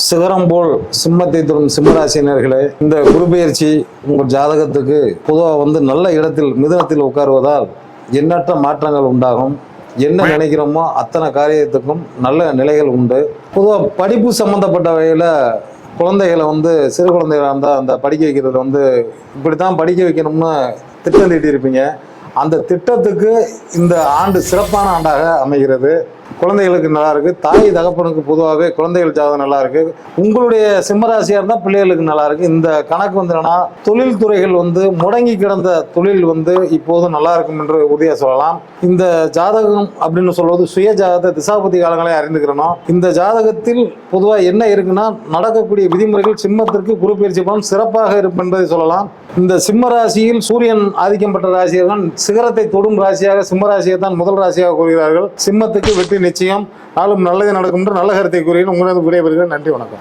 சிகரம் போல் சிம்மத்தை தரும் சிம்மராசினியர்களே இந்த குருபெயர்ச்சி உங்கள் ஜாதகத்துக்கு பொதுவாக வந்து நல்ல இடத்தில் மிதனத்தில் உட்காருவதால் எண்ணற்ற மாற்றங்கள் உண்டாகும். என்ன நினைக்கிறோமோ அத்தனை காரியத்துக்கும் நல்ல நிலைகள் உண்டு. பொதுவாக படிப்பு சம்மந்தப்பட்ட வகையில் குழந்தைகளை வந்து சிறு குழந்தைகளாக இருந்தால் அந்த படிக்க வைக்கிறது வந்து இப்படி தான் படிக்க வைக்கணும்னு திட்டம் தீட்டியிருப்பீங்க அந்த திட்டத்துக்கு இந்த ஆண்டு சிறப்பான ஆண்டாக அமைகிறது. குழந்தைகளுக்கு நல்லா இருக்கு தாய் தகப்பனுக்கு பொதுவாகவே குழந்தைகள் ஜாதகம் நல்லா இருக்கு உங்களுடைய சிம்மராசியா இருந்தா பிள்ளைகளுக்கு நல்லா இருக்கு இந்த கணக்கு வந்து என்னன்னா தொழில் துறைகள் வந்து முடங்கி கிடந்த தொழில் வந்து இப்போது நல்லா இருக்கும் என்று உறுதியாக சொல்லலாம். இந்த ஜாதகம் அப்படின்னு சொல்வது சுய ஜாதகத்தை திசாபதி காலங்களை அறிந்துக்கிறணும் இந்த ஜாதகத்தில் பொதுவாக என்ன இருக்குன்னா நடக்கக்கூடிய விதிமுறைகள் சிம்மத்திற்கு குரு பலன் சிறப்பாக இருக்கும் என்பதை சொல்லலாம். இந்த சிம்ம ராசியில் சூரியன் ஆதிக்கம் பெற்ற ராசியர்கள் சிகரத்தை தொடும் ராசியாக சிம்ம ராசியை தான் முதல் ராசியாக கூறுகிறார்கள். சிம்மத்துக்கு வெற்றி நிச்சயம். நாளும் நல்லது நடக்கும் என்று நல்ல கருத்தை கூறிய உங்களது விடைபெறுகிறேன். நன்றி வணக்கம்.